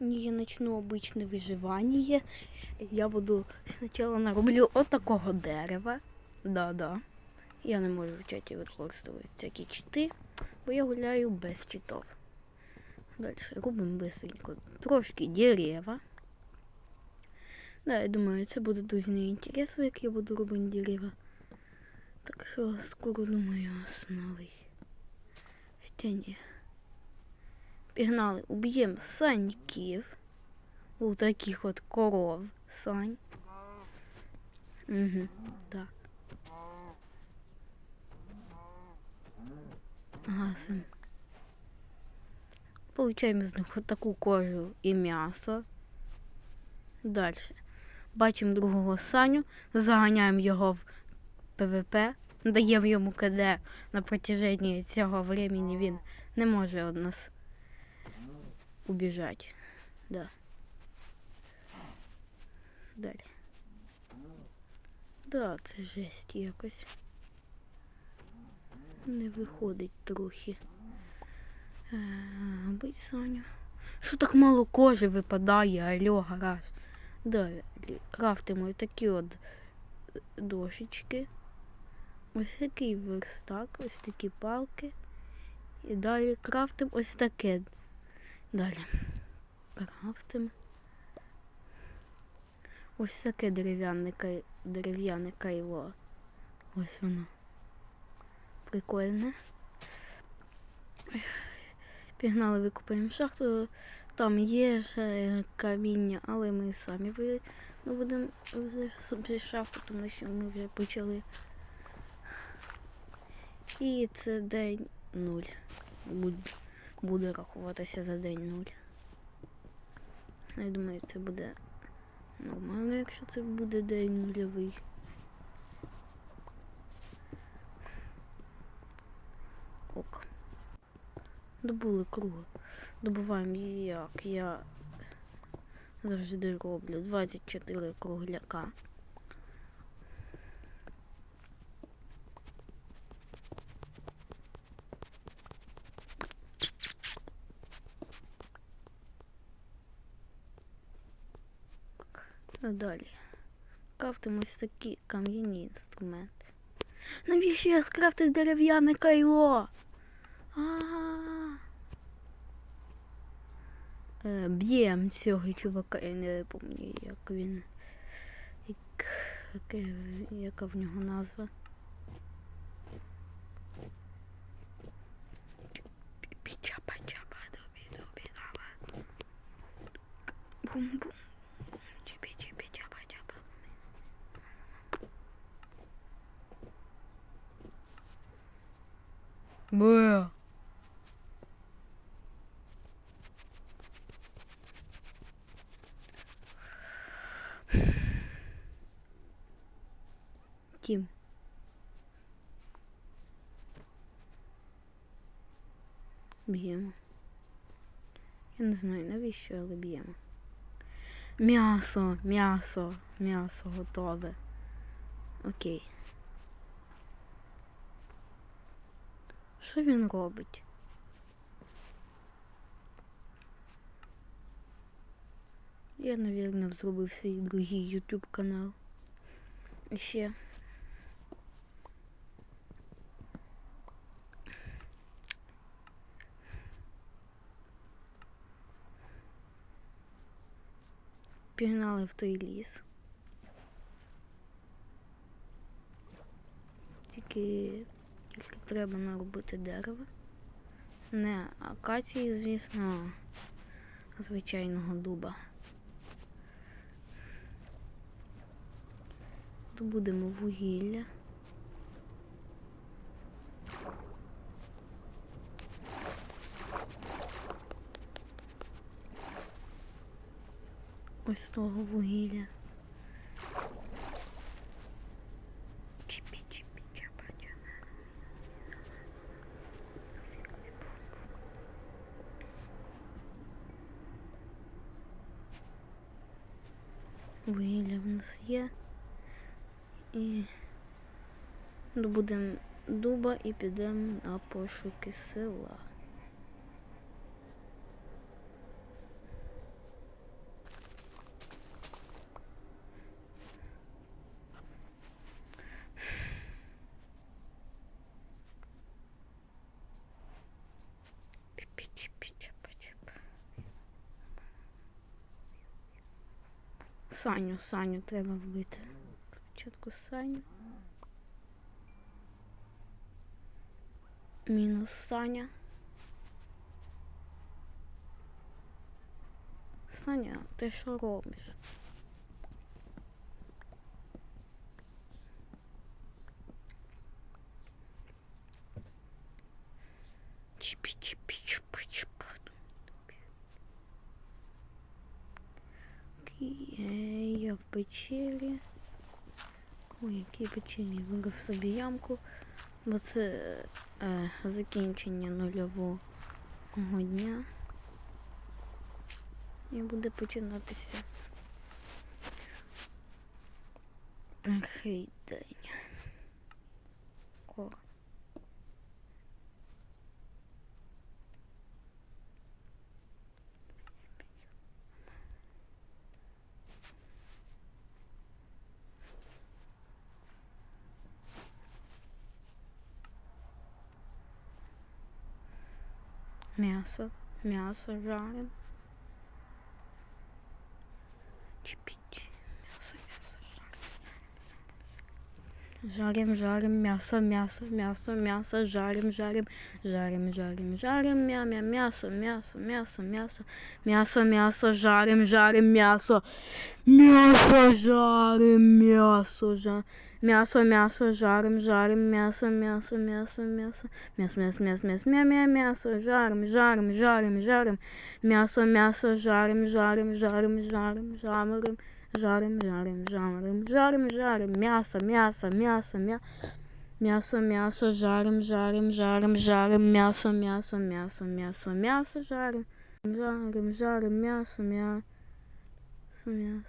я начну обычное выживание. Я буду спочатку нароблю отакого дерева. Да-да. Я не можу в чаті використовувати всякі чити, бо я гуляю без читов. Далі робимо бисенько трошки дерева. Да, я думаю, це буде дуже неінтересно, як я буду робити дерева. Так що скоро думаю основи. Хоча ні. Пігнали, уб'ємо саньків. У таких от коров сань. Угу, так. Гасим. Получаємо з них таку кожу і м'ясо. Далі. Бачимо другого саню, заганяємо його в ПВП, даємо йому КД на протяженні цього времени він не може від нас убіжати. Да. Далі. Да, це жесть якось. Не виходить трохи. Е, Бить Саню. Що так мало кожи випадає, алло, гараж. Далі крафтимо такі от дошечки. Ось такий верстак, ось такі палки. І далі крафтимо ось таке. Далі. Крафтимо. Ось таке дерев'яне кай... дерев'яне кайло. Ось воно. Прикольне. Пігнали, викупаємо шахту. Там є ще каміння, але ми самі будемо собі шахту, тому що ми вже почали. І це день нуль. Буде рахуватися за день нуль. Я думаю, це буде нормально, якщо це буде день нульовий. Ок. Добули кругу. Добуваємо її, як я завжди роблю 24 кругляка. Далі. Крафтимо ось такі кам'яні інструменти. Навіщо я скрафтив дерев'яне кайло? А-а-а. Е, Б'єм цього чувака, я не пам'ятаю, як він. Як, яке, яка в нього назва? Бум-бум. Бе. Тім. Б'ємо. Я не знаю навіщо, але б'ємо. М'ясо, м'ясо, м'ясо готове. Окей. Що він робить? Я, навірно, зробив свій другий YouTube канал. І ще. Пігнали в той ліс. Тільки, тільки треба наробити дерево. Не акації, звісно, а звичайного дуба. Добудемо вугілля. Ось того вугілля. Вугілля в є. І добудемо дуба і підемо на пошуки села. Саню, Саню треба вбити. Спочатку Саню. Мінус Саня. Саня, ти що робиш? Чпі-чпі-чпі-чпі. Окей, я в печері. Ой, якій печері вирив собі ямку, бо це е, закінчення нульового дня. І буде починатися плохий день. Скоро. М'ясо, м'ясо жарим. Чпіч, м'ясо, м'ясо жарим. Жарим, жарим, м'ясо, м'ясо, м'ясо, м'ясо, жарим, жарим, жарим, жарим, жарим, мя, мя, м'ясо, м'ясо, м'ясо, м'ясо, м'ясо, м'ясо, жарим, жарим, м'ясо, м'ясо, жарим, м'ясо, жа, м'ясо, м'ясо, жарим, жарим, м'ясо, м'ясо, м'ясо, м'ясо, м'ясо, м'ясо, м'ясо, м'ясо, м'я, м'я, м'ясо, жарим, жарим, жарим, жарим, м'ясо, м'ясо, жарим, жарим, жарим, жарим, жарим, жарим, жарим, жарим, жарим, жарим, м'ясо, м'ясо, м'ясо, м'я, м'ясо, м'ясо, жарим, жарим, жарим, жарим, м'ясо, м'ясо, м'ясо, м'ясо, м'ясо, жарим, жарим, жарим, м'ясо, м'ясо, м'ясо.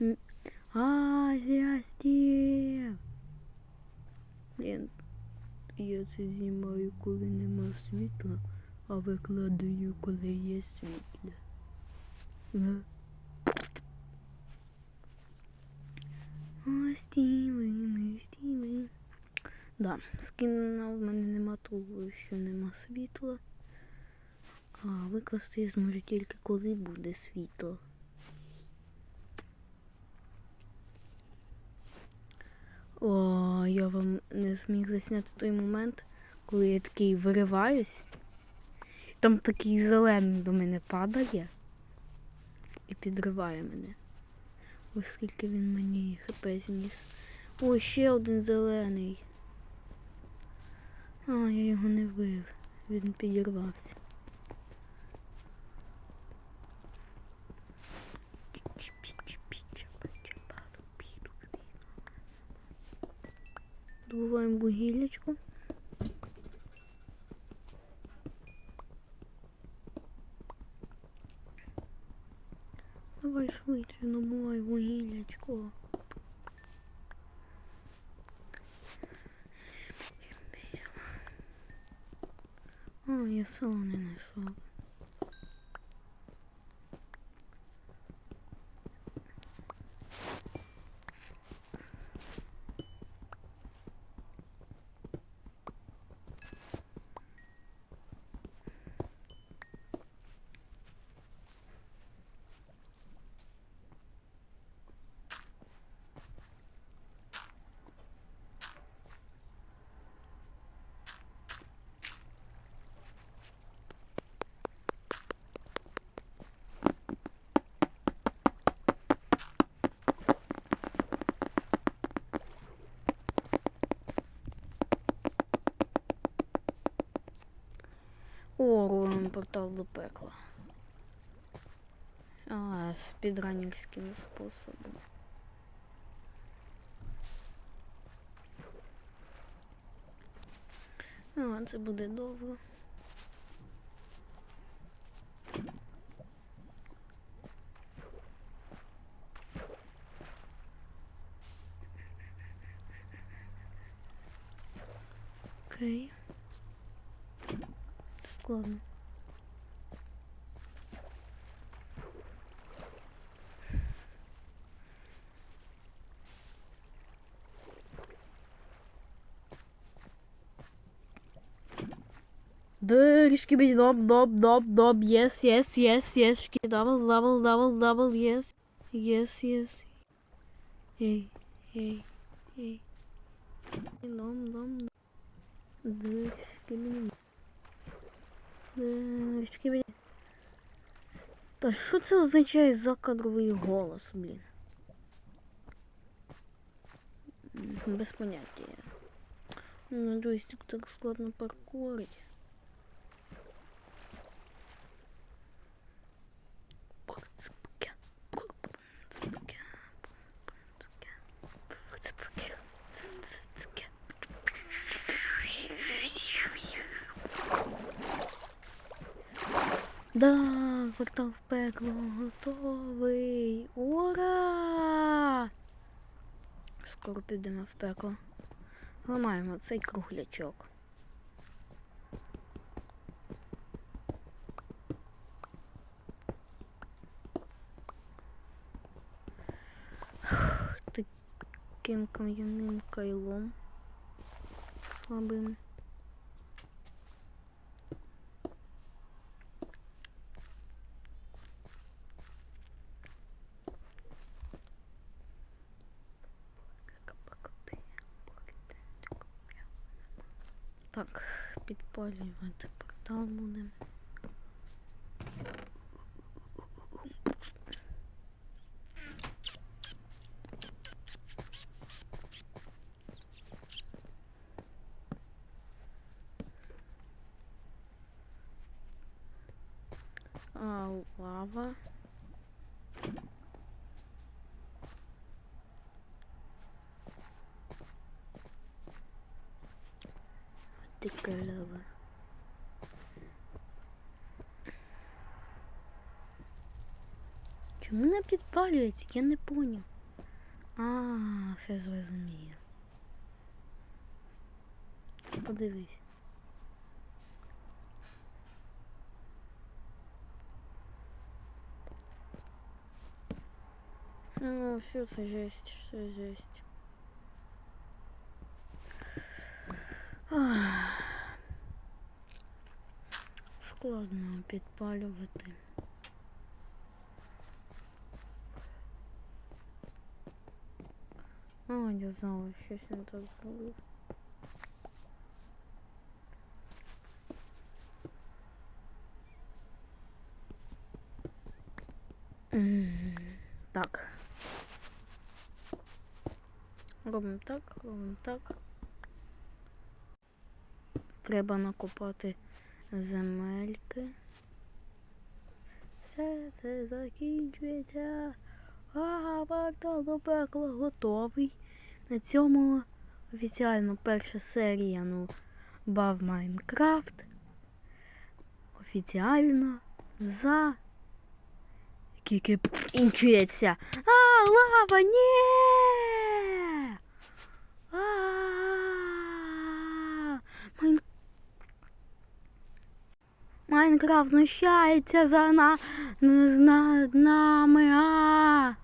М- А, здрасте. Блін, я це знімаю, коли нема світла, а викладаю, коли є світло. О, стіли, ми стіли. Да, скина в мене нема того, що нема світла. А викласти я зможу тільки коли буде світло. О, я вам не зміг засняти той момент, коли я такий вириваюсь. Там такий зелений до мене падає і підриває мене. Ось скільки він мені хп зніс. О, ще один зелений. А, я його не вбив. Він підірвався. Добуваємо вугіллячку. Давай швидше, добувай вугіллячко. А, я село не знайшов. О, робимо портал до пекла. А, спідранерським способом. А, це буде довго. Окей. kullandım. Dış gibi nom nom nom nom. Yes yes yes yes. Double double double double. Yes yes yes. Hey hey hey. Nom nom dış gibi Бить. Та що це означає закадровий голос, блін? Без поняття. На джойстик так складно паркурить. Да, портал в пекло готовий. Ура! Скоро підемо в пекло. Ламаємо цей круглячок. Таким кам'яним кайлом слабим. Так, підпалювати портал будемо. Ти корова. Чому не підпалюється? Я не поняв. А, все зрозумію. Подивись. Ну, все це жесть, все жесть. Ах. Складно підпалювати. А, я знала, щось не так зробив. Так. Робимо так, робимо так. Треба накопати земельки. Все це закінчується. А, портал до пекла готовий. На цьому офіціально перша серія ну, Бав Майнкрафт. Офіціально за закінчується. А, лава, ні! А, Майн... Майнкрафт знущається за на... над нами. А!